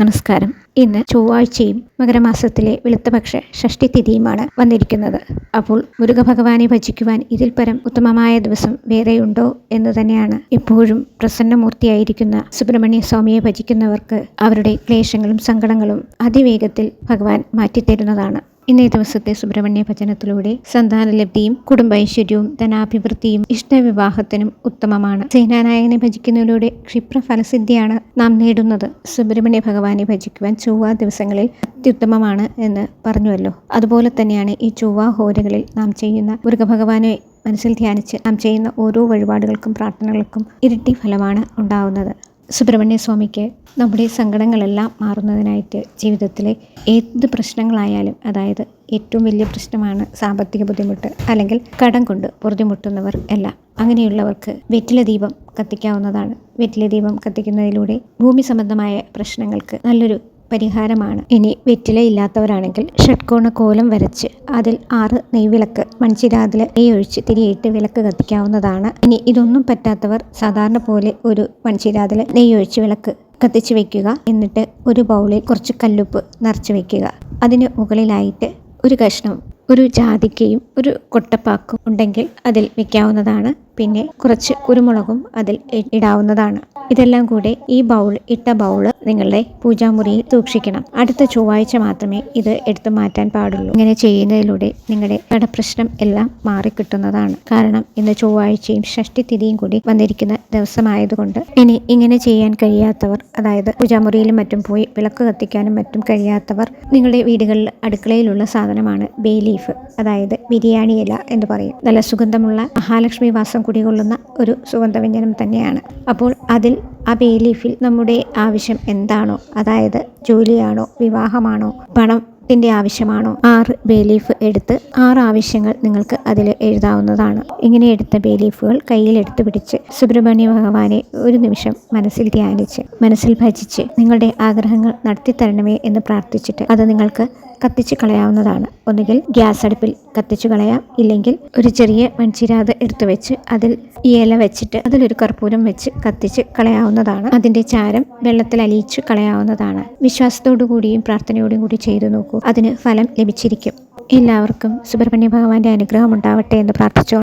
നമസ്കാരം. ഇന്ന് ചൊവ്വാഴ്ചയും മകരമാസത്തിലെ വെളുത്തപക്ഷ ഷഷ്ടി തിഥിയുമാണ് വന്നിരിക്കുന്നത്. അപ്പോൾ മുരുകഭഗവാനെ ഭജിക്കുവാൻ ഇതിൽ പരം ഉത്തമമായ ദിവസം വേറെയുണ്ടോ എന്ന് തന്നെയാണ് എപ്പോഴും പ്രസന്നമൂർത്തിയായിരിക്കുന്ന സുബ്രഹ്മണ്യ സ്വാമിയെ ഭജിക്കുന്നവർക്ക് അവരുടെ ക്ലേശങ്ങളും സങ്കടങ്ങളും അതിവേഗത്തിൽ ഭഗവാൻ മാറ്റിത്തരുന്നതാണ്. ഇന്നേ ദിവസത്തെ സുബ്രഹ്മണ്യ ഭജനത്തിലൂടെ സന്താനലബ്ധിയും കുടുംബൈശ്വര്യവും ധനാഭിവൃദ്ധിയും ഇഷ്ടവിവാഹത്തിനും ഉത്തമമാണ്. സേനാനായകനെ ഭജിക്കുന്നതിലൂടെ ക്ഷിപ്രഫലസിദ്ധിയാണ് നാം നേടുന്നത്. സുബ്രഹ്മണ്യ ഭഗവാനെ ഭജിക്കുവാൻ ചൊവ്വ ദിവസങ്ങളിൽ അത്യുത്തമമാണ് എന്ന് പറഞ്ഞുവല്ലോ. അതുപോലെ തന്നെയാണ് ഈ ചൊവ്വ ഹോരകളിൽ നാം ചെയ്യുന്ന മുരുകഭഗവാനെ മനസ്സിൽ ധ്യാനിച്ച് നാം ചെയ്യുന്ന ഓരോ വഴിപാടുകൾക്കും പ്രാർത്ഥനകൾക്കും ഇരട്ടി ഫലമാണ് ഉണ്ടാവുന്നത്. സുബ്രഹ്മണ്യ സ്വാമിക്ക് നമ്മുടെ സങ്കടങ്ങളെല്ലാം മാറുന്നതിനായിട്ട് ജീവിതത്തിലെ ഏത് പ്രശ്നങ്ങളായാലും അതായത് ഏറ്റവും വലിയ പ്രശ്നമാണ് സാമ്പത്തിക ബുദ്ധിമുട്ട് അല്ലെങ്കിൽ കടം കൊണ്ട് ബുദ്ധിമുട്ടുന്നവർ എല്ലാം. അങ്ങനെയുള്ളവർക്ക് വെറ്റില ദീപം കത്തിക്കാവുന്നതാണ്. വെറ്റില ദീപം കത്തിക്കുന്നതിലൂടെ ഭൂമി സംബന്ധമായ പ്രശ്നങ്ങൾക്ക് നല്ലൊരു പരിഹാരമാണ്. ഇനി വെറ്റില ഇല്ലാത്തവരാണെങ്കിൽ ഷഡ്കോണ കോലം വരച്ച് അതിൽ ആറ് നെയ്വിളക്ക് മൺചിരാതിൽ നെയ്യൊഴിച്ച് തിരിയിട്ട് വിളക്ക് കത്തിക്കാവുന്നതാണ്. ഇനി ഇതൊന്നും പറ്റാത്തവർ സാധാരണ പോലെ ഒരു മൺചിരാതിൽ നെയ്യൊഴിച്ച് വിളക്ക് കത്തിച്ച് വെക്കുക. എന്നിട്ട് ഒരു ബൗളിൽ കുറച്ച് കല്ലുപ്പ് നിറച്ച് വെക്കുക. അതിന് മുകളിലായിട്ട് ഒരു കഷ്ണം ഒരു ജാതിക്കയും ഒരു കൊട്ടപ്പാക്കും ഉണ്ടെങ്കിൽ അതിൽ വെക്കാവുന്നതാണ്. പിന്നെ കുറച്ച് കുരുമുളകും അതിൽ ഇടാവുന്നതാണ്. ഇതെല്ലാം കൂടെ ഈ ബൗൾ ഇട്ട ബൗൾ നിങ്ങളുടെ പൂജാമുറിയിൽ സൂക്ഷിക്കണം. അടുത്ത ചൊവ്വാഴ്ച മാത്രമേ ഇത് എടുത്തു മാറ്റാൻ പാടുള്ളൂ. ഇങ്ങനെ ചെയ്യുന്നതിലൂടെ നിങ്ങളുടെ കടപ്രശ്നം എല്ലാം മാറിക്കിട്ടുന്നതാണ്. കാരണം ഇന്ന് ചൊവ്വാഴ്ചയും ഷഷ്ടി തിഥിയും കൂടി വന്നിരിക്കുന്ന ദിവസമായതുകൊണ്ട് ഇനി ഇങ്ങനെ ചെയ്യാൻ കഴിയാത്തവർ അതായത് പൂജാമുറിയിലും മറ്റും പോയി വിളക്ക് കത്തിക്കാനും മറ്റും കഴിയാത്തവർ നിങ്ങളുടെ വീടുകളിൽ അടുക്കളയിലുള്ള സാധനമാണ് ബേ ലീഫ് അതായത് ബിരിയാണി ഇല എന്ന് പറയും. നല്ല സുഗന്ധമുള്ള മഹാലക്ഷ്മി വാസം കുടികൊള്ളുന്ന ഒരു സുഗന്ധവ്യഞ്ജനം തന്നെയാണ്. അപ്പോൾ അതിൽ ആ ബേ ലീഫിൽ നമ്മുടെ ആവശ്യം എന്താണോ? അതായത് ജോലിയാണോ? വിവാഹമാണോ? പണം ത്തിന്റെ ആവശ്യമാണോ? ആറ് ബേ ലീഫ് എടുത്ത് ആറ് ആവശ്യങ്ങൾ നിങ്ങൾക്ക് അതിൽ എഴുതാവുന്നതാണ്. ഇങ്ങനെ എടുത്ത ബേ ലീഫുകൾ കയ്യിലെടുത്ത് പിടിച്ച് സുബ്രഹ്മണ്യ ഭഗവാനെ ഒരു നിമിഷം മനസ്സിൽ ധ്യാനിച്ച് മനസ്സിൽ ഭജിച്ച് നിങ്ങളുടെ ആഗ്രഹങ്ങൾ നടത്തി തരണമേ എന്ന് പ്രാർത്ഥിച്ചിട്ട് അത് നിങ്ങൾക്ക് കത്തിച്ച് കളയാവുന്നതാണ്. ഒന്നുകിൽ ഗ്യാസ് അടുപ്പിൽ കത്തിച്ച് കളയാം. ഇല്ലെങ്കിൽ ഒരു ചെറിയ മൺചിരാത് എടുത്തു വെച്ച് അതിൽ ഈ ഇല വെച്ചിട്ട് അതിലൊരു കർപ്പൂരം വെച്ച് കത്തിച്ച് കളയാവുന്നതാണ്. അതിന്റെ ചാരം വെള്ളത്തിൽ അലിയിച്ച് കളയാവുന്നതാണ്. വിശ്വാസത്തോടു കൂടിയും പ്രാർത്ഥനയോടും കൂടി ചെയ്തു നോക്കൂ. അതിന് ഫലം ലഭിച്ചിരിക്കും. എല്ലാവർക്കും സുബ്രഹ്മണ്യ ഭഗവാന്റെ അനുഗ്രഹം ഉണ്ടാവട്ടെ എന്ന് പ്രാർത്ഥിച്ചോ